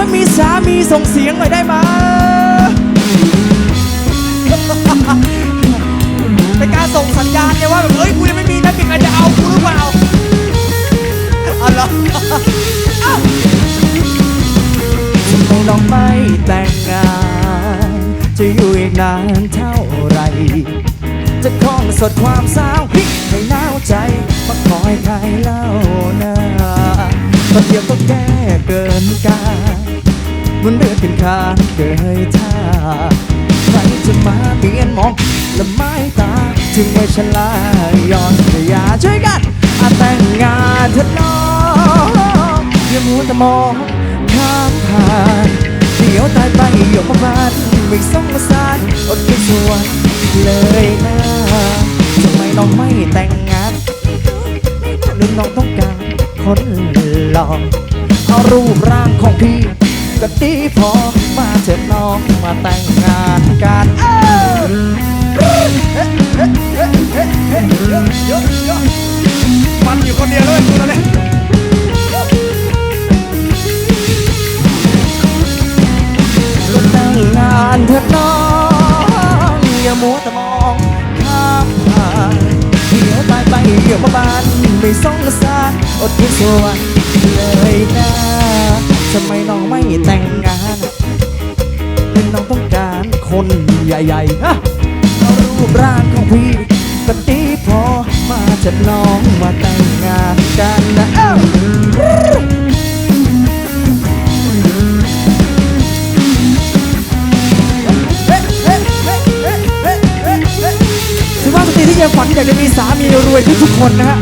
ไม่มีสามีส่งเสียงหน่อยได้ไหมเป็นการส่งสัญญาณไงว่าแบบเอ้ยกูยังไม่มีนะมีใครจะเอากูหรือเปล่าเอาเหรออ้าวทำไมน้องไม่แต่งงาน จะอยู่อีกนานเท่าไร จะคล้องสดความสาวฮิให้หนาวใจมาคอยใครเล่านะตอนเดียวก็แก้เกินกาล มันเลือดขึ้นคานเกยท่าใครจะมาเปลี่ยนมองและไม้ตา ถึงไว้ชลาย้อนอย่าช่วยกันอาแต่งงานเถอะน้องอย่ามัวแต่มองข้ามผ่านเดี๋ยวตายไปหยกมาบานไม่ส่งมาสารอดคิดสวนเลยนะทำไมน้องไม่แต่งงานหรือน้องต้องการคนหล่อเอารูปร่างของพี่ ก็ดีพอมาเถิดน้องมาแต่งงานกันมันอยู่คนเดียวเลยกูตอนนี้ก็แต่งงานเถิดน้องอย่ามัวแต่มองข้ามผ่านเดี๋ยวตายไปเดี๋ยวมาบานไม่สงสารอดคิดส่วเลยนะ ใหญ่ฮะเอารูปร่างของพี่ก็ดีพอมาจัดน้องมาแต่งงานกันนะเอ้าสุภาพสตรีที่ยังฝันอยากจะมีสามีรวยทุกคนนะฮะ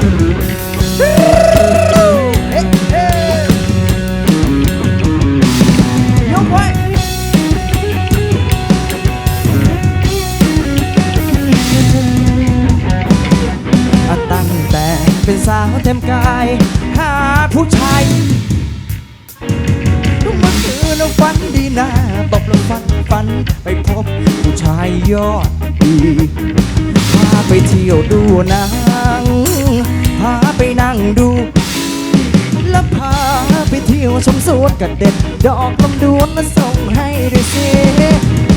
เป็นสาวเต็มกาย หาผู้ชายเมื่อคืนเราฝันดีนะตบแล้วฝันฝันไปพบผู้ชายยอดดีพาไปเที่ยวดูหนังพาไปนั่งดู แล้วพาไปเที่ยวชมสวนกระเด็ด ดอกลำดวนมาส่งให้ด้วยสิ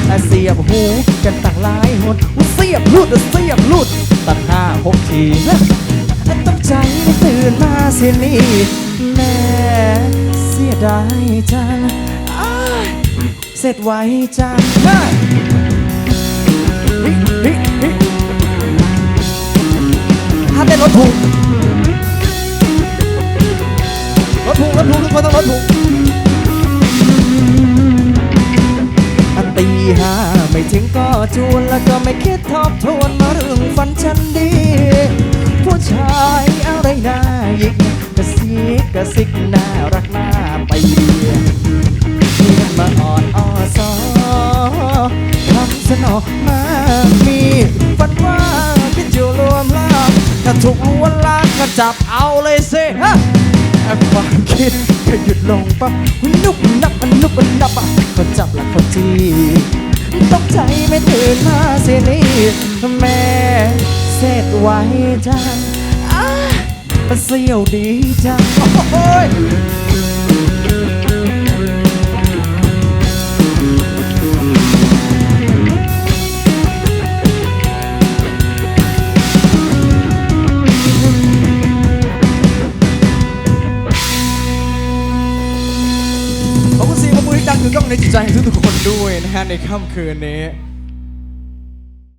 อ่เสียบหูกันต่างหลายหนเสียบลุดเสียบลุดตั้งห้าหกที นมาเสียนี่แม่เสียดายจังเสร็จไวจังฮ้ยเฮ้ยเฮ้ยเฮ้ยถ้าเป็นรถถูกรถถูกรถถูกทุกคนต้องรถถูกตีห้าไม่ถึงก็จวนแล้วก็ไม่คิดทบทวนมาเรื่องฝันฉันดี ผู้ชายอะไรน่ายิกกระซิกกระซิกน่ารักน่าไปเรียมาอ่อนอ้อซอคำสนอมามีฝันว่าคิดอยู่รวมล่าถ้าถูกลวนลามก็จับเอาเลยสิฮะแอความคิดก็หยุดลงปั๊บนุบนับมันนุบมันนับอะก็จับหลักคนจีตกใจไม่ตื่นมาเสียนี่แม่ เสร็จไวจังอ้ามันเสียวดีจังโอ้ยขอบคุณเสียงปรบมือที่ดังกึกก้องในจิตใจของทุกๆคนด้วยนะฮะในค่ำคืนนี้